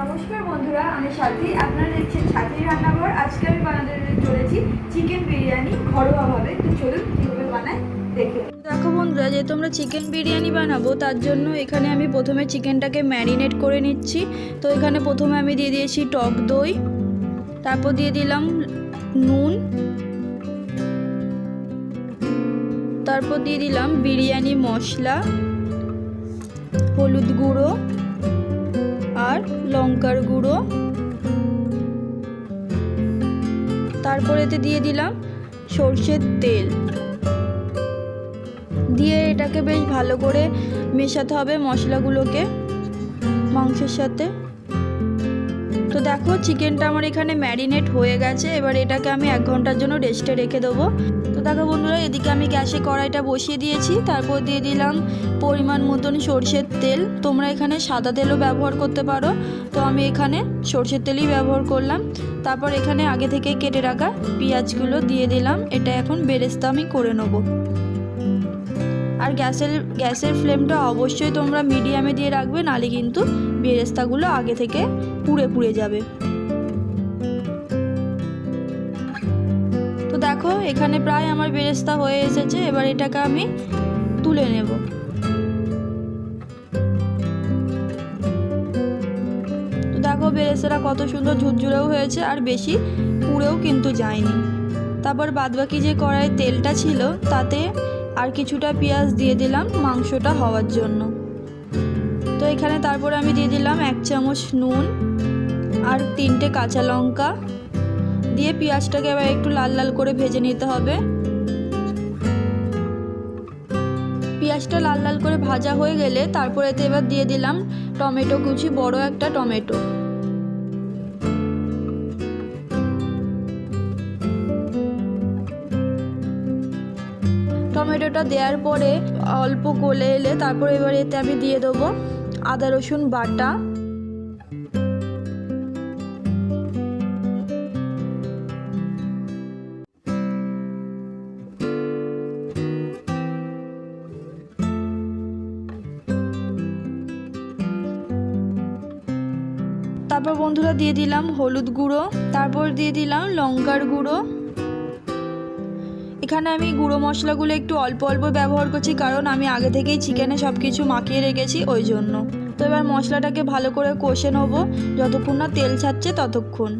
নমস্কার বন্ধুরা, আমি সাথী। আপনারা দেখছেন সাথী রান্নাঘর। আজকে আমি বানাতে চলেছি চিকেন বিরিয়ানি ঘরোয়াভাবে তো চলুন কীভাবে বানাই দেখে দেখো বন্ধুরা, যেহেতু আমরা চিকেন বিরিয়ানি বানাবো, তার জন্য এখানে আমি প্রথমে চিকেনটাকে ম্যারিনেট করে নিচ্ছি। তো এখানে প্রথমে আমি দিয়ে দিয়েছি টক দই, তারপর দিয়ে দিলাম নুন, তারপর দিয়ে দিলাম বিরিয়ানি মশলা, হলুদ গুঁড়ো আর লঙ্কার গুঁড়ো। তারপর এতে দিয়ে দিলাম সর্ষের তেল। দিয়ে এটাকে বেশ ভালো করে মেশাতে হবে মশলাগুলোকে মাংসের সাথে। তো দেখো চিকেনটা আমার এখানে ম্যারিনেট হয়ে গেছে। এবার এটাকে আমি এক ঘণ্টার জন্য রেস্টে রেখে দেবো। তো দেখো বন্ধুরা, এদিকে আমি গ্যাসে কড়াইটা বসিয়ে দিয়েছি, তারপর দিয়ে দিলাম পরিমাণ মতন সর্ষের তেল। তোমরা এখানে সাদা তেলও ব্যবহার করতে পারো, তো আমি এখানে সর্ষের তেলই ব্যবহার করলাম। তারপর এখানে আগে থেকে কেটে রাখা পেঁয়াজগুলো দিয়ে দিলাম, এটা এখন বেরেস্তা আমি করে নেব। আর গ্যাসের গ্যাসের ফ্লেমটা অবশ্যই তোমরা মিডিয়ামে দিয়ে রাখবে, নালে কিন্তু বেরেস্তাগুলো আগে থেকে পুড়ে পুড়ে যাবে। দেখো, এখানে প্রায় আমার বেরেস্তা হয়ে এসেছে, এবার এটাকে আমি তুলে নেব। তো দেখো, বেরেস্তাটা কত সুন্দর ঝুরঝুরেও হয়েছে, আর বেশি পুড়েও কিন্তু যায়নি। তারপর বাদবাকি যে কড়াই তেলটা ছিল, তাতে আর কিছুটা পেঁয়াজ দিয়ে দিলাম মাংসটা হওয়ার জন্য। তো এখানে তারপরে আমি দিয়ে দিলাম এক চামচ নুন আর তিনটে কাঁচা লঙ্কা দিয়ে পেঁয়াজটাকে এবার একটু লাল লাল করে ভেজে নিতে হবে। পেঁয়াজটা লাল লাল করে ভাজা হয়ে গেলে তারপর এতে এবার দিয়ে দিলাম টমেটো কুচি, বড় একটা টমেটো। টমেটোটা দেওয়ার পরে অল্প গলে এলে তারপর এবার এতে আমি দিয়ে দেবো আদা রসুন বাটা। বন্ধুরা দিয়ে দিলাম হলুদ গুঁড়ো, তারপর দিয়ে দিলাম লঙ্কার গুঁড়ো। এখানে আমি গুঁড়ো মশলাগুলো একটু অল্প অল্প ব্যবহার করছি, কারণ আমি আগে থেকেই চিকেনে সব কিছু মাখিয়ে রেখেছি ওই জন্য। তো এবার মশলাটাকে ভালো করে কষে নেব, যতক্ষণ না তেল ছাড়ছে ততক্ষণ।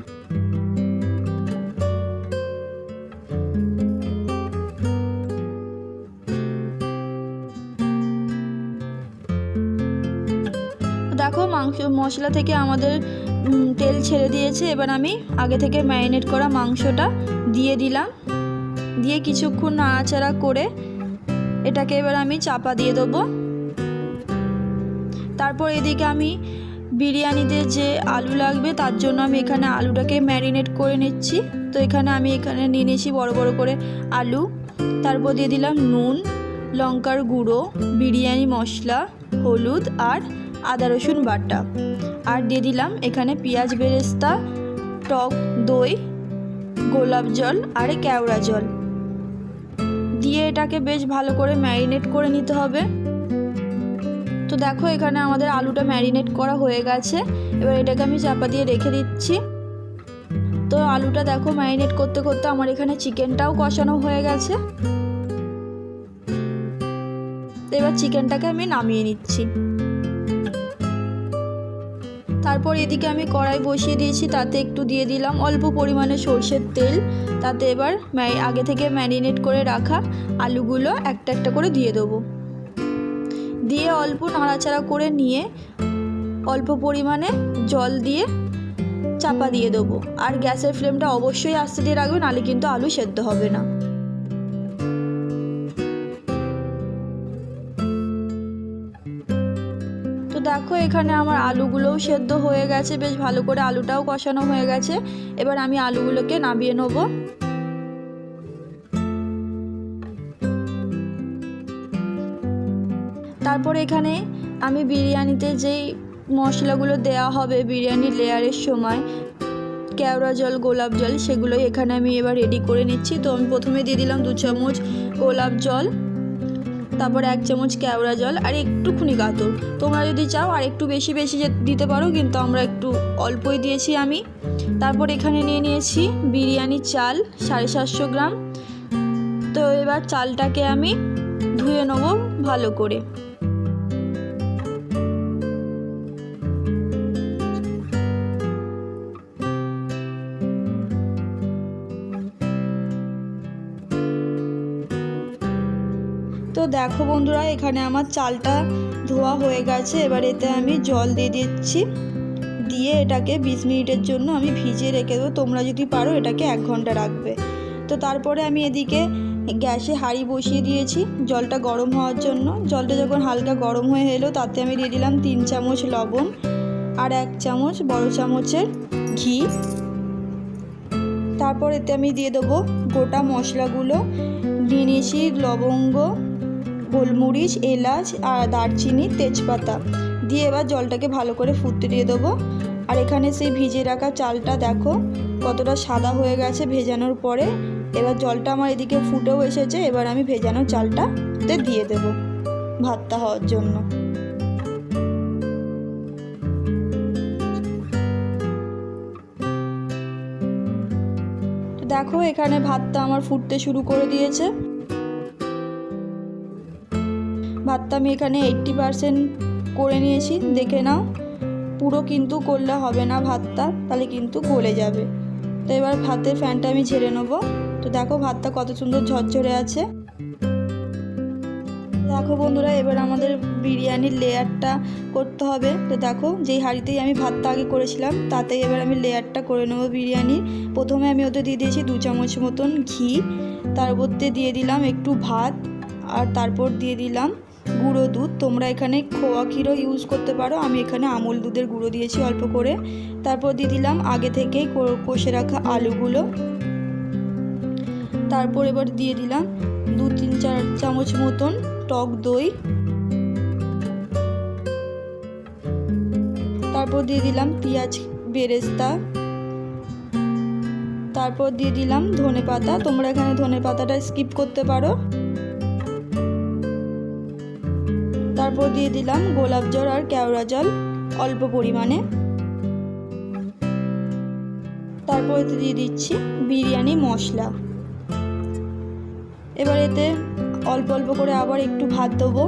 দেখো মাংস, মশলা থেকে আমাদের তেল ছেড়ে দিয়েছে, এবার আমি আগে থেকে ম্যারিনেট করা মাংসটা দিয়ে দিলাম। দিয়ে কিছুক্ষণ নাড়াচাড়া করে এটাকে এবার আমি চাপা দিয়ে দেবো। তারপর এদিকে আমি বিরিয়ানিতে যে আলু লাগবে, তার জন্য আমি এখানে আলুটাকে ম্যারিনেট করে নিচ্ছি। তো এখানে আমি এখানে নিয়ে নিয়েছি বড় বড় করে আলু। তারপর দিয়ে দিলাম নুন, লঙ্কার গুঁড়ো, বিরিয়ানি মশলা, হলুদ আর আদা, রসুন বাটা। আর দিয়ে দিলাম এখানে পেঁয়াজ বেরেস্তা, টক দই, গোলাপ জল আর কেওড়া জল। দিয়ে এটাকে বেশ ভালো করে ম্যারিনেট করে নিতে হবে। তো দেখো এখানে আমাদের আলুটা ম্যারিনেট করা হয়ে গেছে। এবার এটাকে আমি চাপা দিয়ে রেখে দিচ্ছি। তো আলুটা দেখো ম্যারিনেট করতে করতে আমার এখানে চিকেনটাও কষানো হয়ে গেছে। এবার চিকেনটাকে আমি নামিয়ে নিচ্ছি। তারপর এদিকে আমি কড়াই বসিয়ে দিয়েছি, তাতে একটু দিয়ে দিলাম অল্প পরিমাণে সর্ষের তেল। তাতে এবার আগে থেকে ম্যারিনেট করে রাখা আলুগুলো একটা একটা করে দিয়ে দেবো। দিয়ে অল্প নাড়াচাড়া করে নিয়ে অল্প পরিমাণে জল দিয়ে চাপা দিয়ে দেবো। আর গ্যাসের ফ্লেমটা অবশ্যই আস্তে দিয়ে রাখবে, নাহলে কিন্তু আলু সেদ্ধ হবে না। দেখো, এখানে আমার আলুগুলোও সেদ্ধ হয়ে গেছে। বেশ ভালো করে আলুটাও কষানো হয়ে গেছে। এবার আমি আলুগুলোকে নামিয়ে নেব। তারপর এখানে আমি বিরিয়ানিতে যেই মশলাগুলো দেওয়া হবে বিরিয়ানি লেয়ারের সময়, কেওড়া জল, গোলাপ জল, সেগুলোই এখানে আমি এবার রেডি করে নিচ্ছি। তো আমি প্রথমে দিয়ে দিলাম দু চামচ গোলাপ জল। তারপর এক চামচ কেওড়া জল আর একটুখানি গাতর। তোমরা যদি চাও আর একটু বেশি বেশি দিতে পারো, কিন্তু আমরা একটু অল্পই দিয়েছি আমি। তারপর এখানে নিয়ে নিয়েছি বিরিয়ানি চাল, সাড়ে সাতশো গ্রাম। তো এবার চালটাকে আমি ধুয়ে নেব ভালো করে। দেখো বন্ধুরা, এখানে আমার চালটা ধোয়া হয়ে গেছে। এবার এতে আমি জল দিয়ে দিচ্ছি। দিয়ে এটাকে বিশ মিনিটের জন্য আমি ভিজিয়ে রেখে দেবো। তোমরা যদি পারো, এটাকে এক ঘণ্টা রাখবে। তো তারপরে আমি এদিকে গ্যাসে হাঁড়ি বসিয়ে দিয়েছি জলটা গরম হওয়ার জন্য। জলটা যখন হালকা গরম হয়ে এলো, তাতে আমি দিয়ে দিলাম তিন চামচ লবণ আর এক চামচ বড় চামচের ঘি। তারপর এতে আমি দিয়ে দেবো গোটা মশলাগুলো নিয়ে নিয়েছি লবঙ্গ গোলমরিচ, এলাচ আর দারচিনি, তেজপাতা। দিয়ে এবার জলটাকে ভালো করে ফুটতে দিয়ে দেবো। আর এখানে সেই ভিজে রাখা চালটা দেখো, কতটা সাদা হয়ে গেছে ভেজানোর পরে। এবার জলটা আমার এদিকে ফুটেও এসেছে, এবার আমি ভেজানো চালটাতে দিয়ে দেব ভাতটা হওয়ার জন্য। দেখো, এখানে ভাতটা আমার ফুটতে শুরু করে দিয়েছে। ভাতটা আমি এখানে এইট্টি পারসেন্ট করে নিয়েছি। দেখে নাও, পুরো কিন্তু করলে হবে না ভাতটা, তাহলে কিন্তু গলে যাবে। তো এবার ভাতের ফ্যানটা আমি ঝেড়ে নেব। তো দেখো ভাতটা কত সুন্দর ঝরঝরে আছে। দেখো বন্ধুরা, এবার আমাদের বিরিয়ানির লেয়ারটা করতে হবে। তো দেখো, যেই হাঁড়িতেই আমি ভাতটা আগে করেছিলাম, তাতেই এবার আমি লেয়ারটা করে নেব বিরিয়ানির প্রথমে আমি ওতে দিয়ে দিয়েছি দু চামচ মতন ঘি, তার মধ্যে দিয়ে দিলাম একটু ভাত, আর তারপর দিয়ে দিলাম গুঁড়ো দুধ, তোমরা এখানে খোয়া ক্ষীরও ইউজ করতে পারো। আমি এখানে আমুল দুধের গুঁড়ো দিয়েছি অল্প করে। তারপর দিয়ে দিলাম আগে থেকেই কষে রাখা আলুগুলো। তারপর এবার দিয়ে দিলাম দু তিন চার চামচ মতন টক দই। তারপর দিয়ে দিলাম পেঁয়াজ বেরেস্তা। তারপর দিয়ে দিলাম ধনে পাতা তোমরা এখানে ধনে পাতাটা স্কিপ করতে পারো। তারপর দিয়ে দিলাম গোলাপ জল আর কেওড়া জল অল্প পরিমাণে। তারপর এতে দিয়ে দিচ্ছি বিরিয়ানি মশলা। এবার এতে অল্প অল্প করে আবার একটু ভাত দেবো।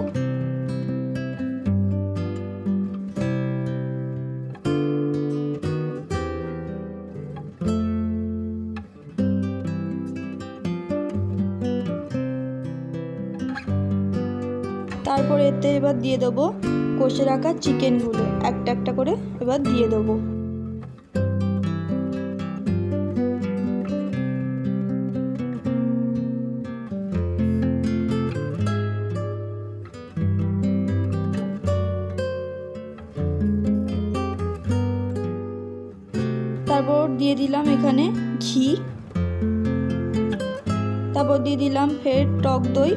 তারপর এতে এবার দিয়ে দেবো কষে রাখা চিকেনগুলো। একটা একটা করে এবার দিয়ে দেবো। তারপর দিয়ে দিলাম এখানে ঘি। তারপর দিয়ে দিলাম ফের টক দই।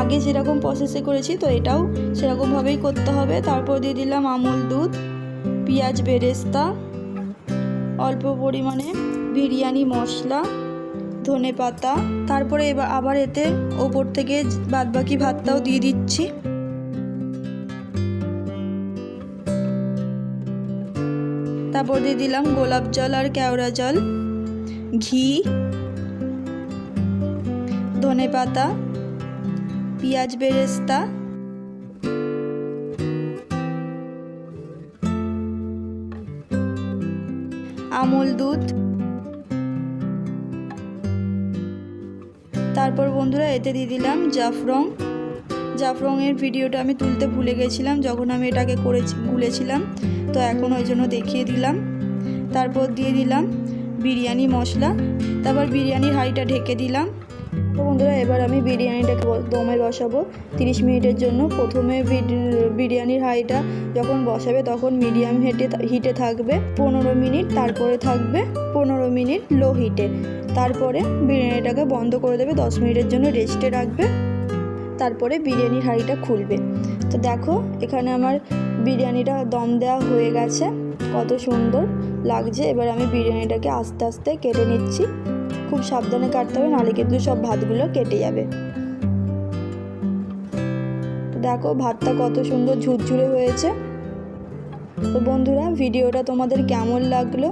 আগে যেরকম প্রসেসে করেছি, তো এটাও সেরকমভাবেই করতে হবে। তারপর দিয়ে দিলাম আমুল দুধ, পেঁয়াজ বেরেস্তা, অল্প পরিমাণে বিরিয়ানি মশলা, ধনে পাতা। তারপরে এবার আবার এতে ওপর থেকে বাদবাকি ভাতটাও দিয়ে দিচ্ছি। তারপর দিয়ে দিলাম গোলাপ জল আর কেওড়া জল, ঘি, ধনে পাতা পেঁয়াজ বেরেস্তা। আমুল দুধ। তারপর বন্ধুরা এতে দিয়ে দিলাম জাফরং। জাফরংয়ের ভিডিওটা আমি তুলতে ভুলে গেছিলাম, যখন আমি এটাকে করেছি, গুলেছিলাম, তো এখন ওই জন্য দেখিয়ে দিলাম। তারপর দিয়ে দিলাম বিরিয়ানি মশলা। তারপর বিরিয়ানির হাঁড়িটা ঢেকে দিলাম। তো বন্ধুরা, এবার আমি বিরিয়ানিটাকে দমে বসাবো। তিরিশ মিনিটের জন্য। প্রথমে বিরি- বিরিয়ানির হাঁড়িটা যখন বসাবে, তখন মিডিয়াম হিটে হিটে থাকবে পনেরো মিনিট, তারপরে থাকবে পনেরো মিনিট লো হিটে। তারপরে বিরিয়ানিটাকে বন্ধ করে দেবে, দশ মিনিটের জন্য রেস্টে রাখবে। তারপরে বিরিয়ানির হাঁড়িটা খুলবে। তো দেখো, এখানে আমার বিরিয়ানিটা দম দেওয়া হয়ে গেছে। কত সুন্দর লাগছে। এবার আমি বিরিয়ানিটাকে আস্তে আস্তে কেটে নিচ্ছি। খুব সাবধানে কাটতে হবে, নাহলে কিন্তু সব ভাতগুলো কেটে যাবে। দেখো, ভাতটা কত সুন্দর ঝুরঝুরে হয়েছে। তো বন্ধুরা, ভিডিওটা তোমাদের কেমন লাগল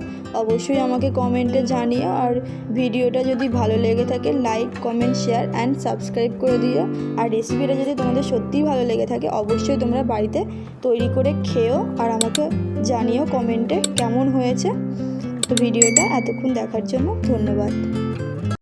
অবশ্যই আমাকে কমেন্টে জানিও, আর ভিডিওটা যদি ভালো লেগে থাকে, like, comment, share, and subscribe করে দিও। আর রেসিপিটা যদি তোমাদের সত্যিই ভালো লেগে থাকে, অবশ্যই তোমরা বাড়িতে তৈরি করে খেও, আর আমাকে জানিও কমেন্টে কেমন হয়েছে। তো ভিডিওটা এতক্ষণ দেখার জন্য ধন্যবাদ।